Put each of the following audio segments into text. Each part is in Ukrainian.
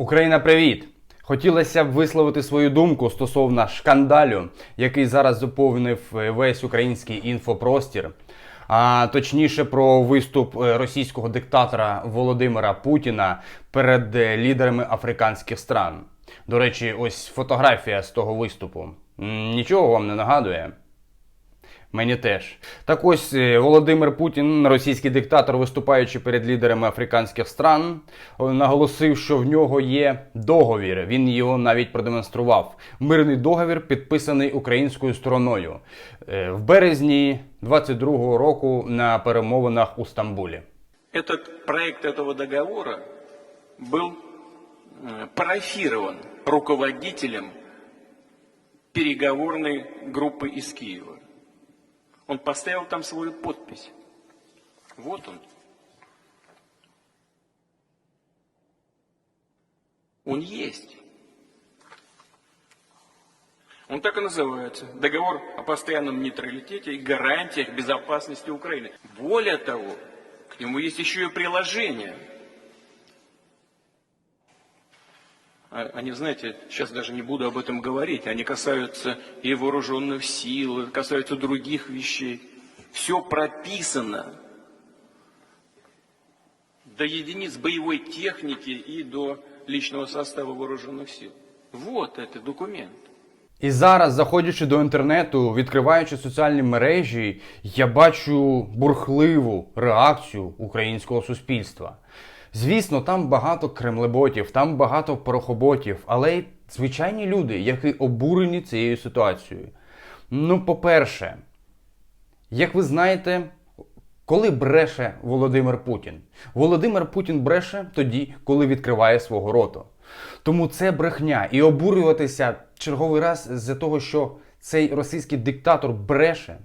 Україна, привіт! Хотілося б висловити свою думку стосовно шкандалю, який зараз заповнив е, весь український інфопростір. А точніше про виступ е, російського диктатора Володимира Путіна перед е, лідерами африканських стран. До речі, ось фотографія з того виступу. Нічого вам не нагадує? Мені теж. Так ось е, Володимир Путін, російський диктатор, виступаючи перед лідерами африканських стран, о, наголосив, що в нього є договір. Він його навіть продемонстрував. Мирний договір, підписаний українською стороною е, в березні 22-го року на перемовинах у Стамбулі. Этот проект этого договора был э, парафирован руководителем переговорной группы из Киева. Он поставил там свою подпись. Вот он. Он есть. Он так и называется. Договор о постоянном нейтралитете и гарантиях безопасности Украины. Более того, к нему есть еще и приложение. Они, знаете, сейчас даже не буду об этом говорить, они касаются и вооруженных сил, и касаются других вещей. Все прописано до единиц боевой техники и до личного состава вооруженных сил. Вот этот документ. І зараз, заходячи до інтернету, відкриваючи соціальні мережі, я бачу бурхливу реакцію українського суспільства. Звісно, там багато кремлеботів, там багато порохоботів, але й звичайні люди, які обурені цією ситуацією. Ну, по-перше, як ви знаєте, коли бреше Володимир Путін? Володимир Путін бреше тоді, коли відкриває свого роту. Тому це брехня. І обурюватися черговий раз з-за того, що цей російський диктатор бреше.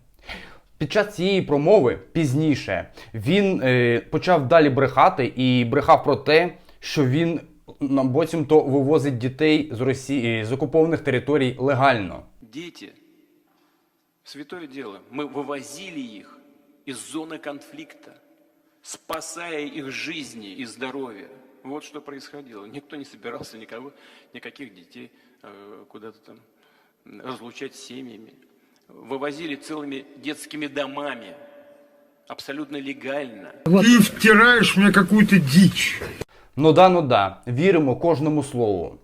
Під час цієї промови пізніше він е, почав далі брехати і брехав про те, що він на буцімто вивозить дітей з Росії з окупованих територій легально. Дети, святое дело, мы вывозили их из зоны конфликта, спасая их жизни и здоровье. Вот что происходило. Никто не собирался никого, никаких детей э, куда-то там разлучать с семьями. Вывозили целыми детскими домами, абсолютно легально. Ты втираешь мне какую-то дичь. Ну да, ну да, віримо кожному слову.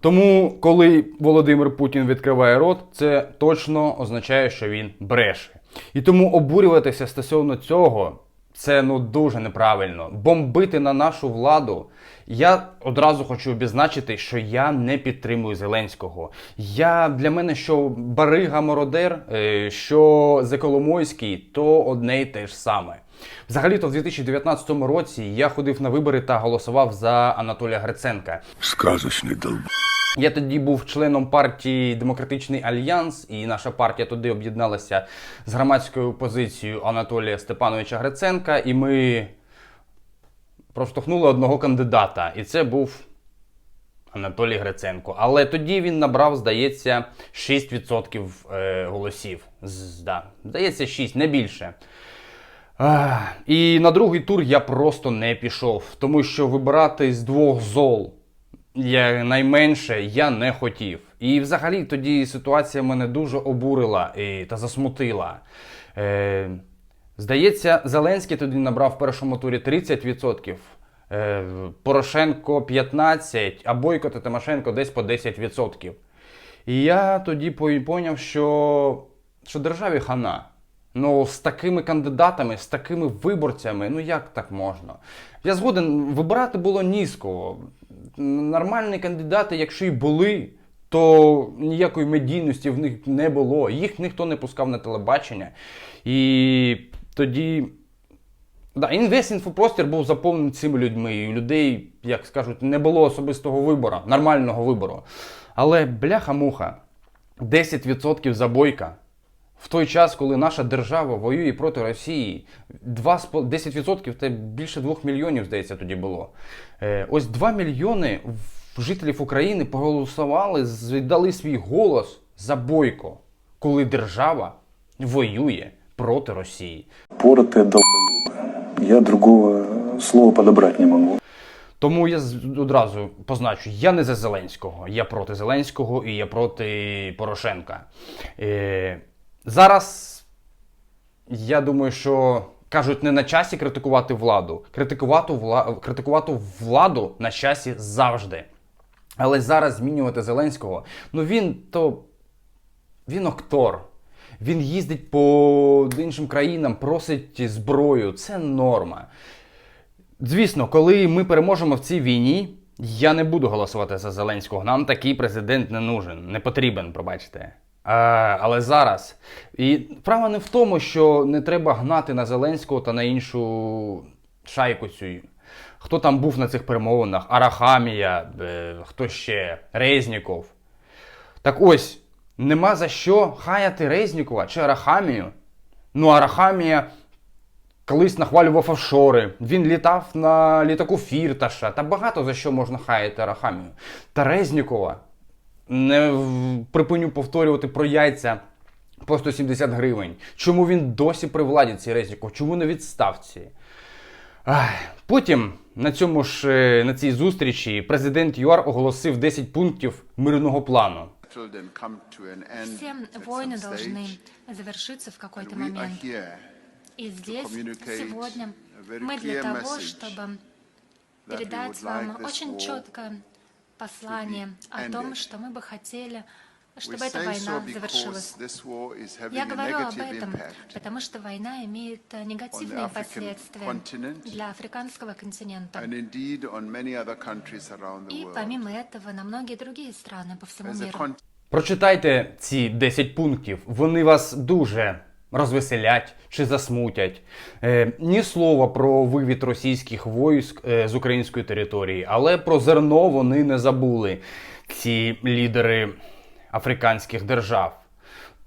Тому, коли Володимир Путін відкриває рот, це точно означає, що він бреше. І тому обурюватися стосовно цього це ну дуже неправильно. Бомбити на нашу владу. Я одразу хочу обізначити, що я не підтримую Зеленського. Я для мене, що Барига Мородер, е, що Заколомойський, то одне й те ж саме. Взагалі-то в 2019 році я ходив на вибори та голосував за Анатолія Гриценка. Сказочный долб. Я тоді був членом партії Демократичний Альянс, і наша партія туди об'єдналася з громадською позицією Анатолія Степановича Гриценка, і ми проштовхнули одного кандидата. І це був Анатолій Гриценко. Але тоді він набрав, здається, 6% е, голосів. Да, здається, 6, не більше. І на другий тур я просто не пішов, тому що вибирати з двох зол я найменше я не хотів. І взагалі тоді ситуація мене дуже обурила і, та засмутила. Е, здається, Зеленський тоді набрав в першому турі 30%. Е, Порошенко 15%, а Бойко та Тимошенко десь по 10%. І я тоді поняв, що, що державі хана. Ну, з такими кандидатами, з такими виборцями, ну як так можна? Я згоден, вибирати було низько. Нормальні кандидати, якщо й були, то ніякої медійності в них не було. Їх ніхто не пускав на телебачення. І тоді. Да, і весь інфопростір був заповнений цими людьми. І у людей, як скажуть, не було особистого вибору, нормального вибору. Але бляха-муха, 10% забойка. В той час, коли наша держава воює проти Росії, 2, з пол- 10% це більше 2 мільйонів, здається, тоді було. Е, ось 2 мільйони жителів України проголосували, віддали свій голос за бойко, коли держава воює проти Росії. Поротые долбоебы. Я другого слова подобрать не могу. Тому я одразу позначу: я не за Зеленського, я проти Зеленського і я проти Порошенка. Зараз я думаю, що кажуть, не на часі критикувати владу. Критикувати, вла... критикувати владу на часі завжди. Але зараз змінювати Зеленського, ну він то. Він актор. Він їздить по іншим країнам, просить зброю. Це норма. Звісно, коли ми переможемо в цій війні, я не буду голосувати за Зеленського. Нам такий президент не нужен, не потрібен, пробачте. А, але зараз. І справа не в тому, що не треба гнати на Зеленського та на іншу шайку цю. Хто там був на цих перемовинах? Арахамія, е, хто ще? Резніков. Так ось, нема за що хаяти Резнікова чи Арахамію. Ну, Арахамія колись нахвалював офшори, він літав на літаку Фірташа, та багато за що можна хаяти Арахамію. Та Резнікова не в- припиню повторювати про яйця по 170 гривень. Чому він досі при владі цей Резніков? Чому не відставці? Ах, Потім на цьому ж е, на цій зустрічі президент ЮАР оголосив 10 пунктів мирного плану. settled and come to an end Все at войны some должны stage. завершиться в какой-то And we are момент. here И здесь communicate сегодня a very мы для clear того, message чтобы that we передать would вам like this очень war четкое послание о ended. том, что мы бы хотели, We чтобы эта say so война because завершилась. this war is having Я a говорю об negative этом, impact потому что война имеет э, негативные African последствия continent для африканского континента. and indeed on many other countries around the И world. помимо этого на многие другие страны по всему As a миру. con- Прочитайте ці 10 пунктів, вони вас дуже розвеселять чи засмутять. Е, ні слова про вивід російських військ е, з української території, але про зерно вони не забули, ці лідери африканських держав.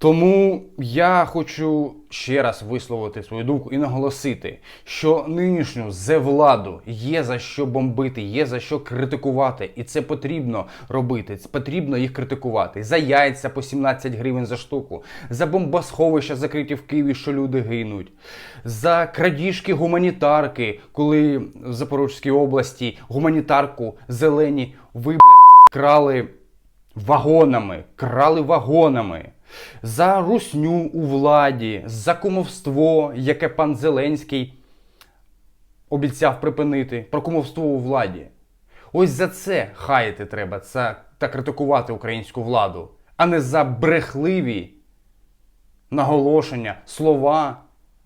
Тому я хочу ще раз висловити свою думку і наголосити, що нинішню владу є за що бомбити, є за що критикувати, і це потрібно робити. Це потрібно їх критикувати. За яйця по 17 гривень за штуку, за бомбосховища закриті в Києві, що люди гинуть, за крадіжки гуманітарки, коли в Запорізькій області гуманітарку зелені виблядки крали вагонами, крали вагонами. За русню у владі, за кумовство, яке пан Зеленський обіцяв припинити, про кумовство у владі. Ось за це хаяти треба це, та критикувати українську владу, а не за брехливі наголошення, слова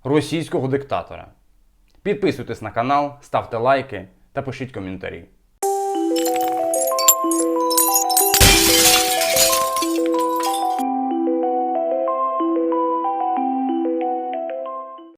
російського диктатора. Підписуйтесь на канал, ставте лайки та пишіть коментарі.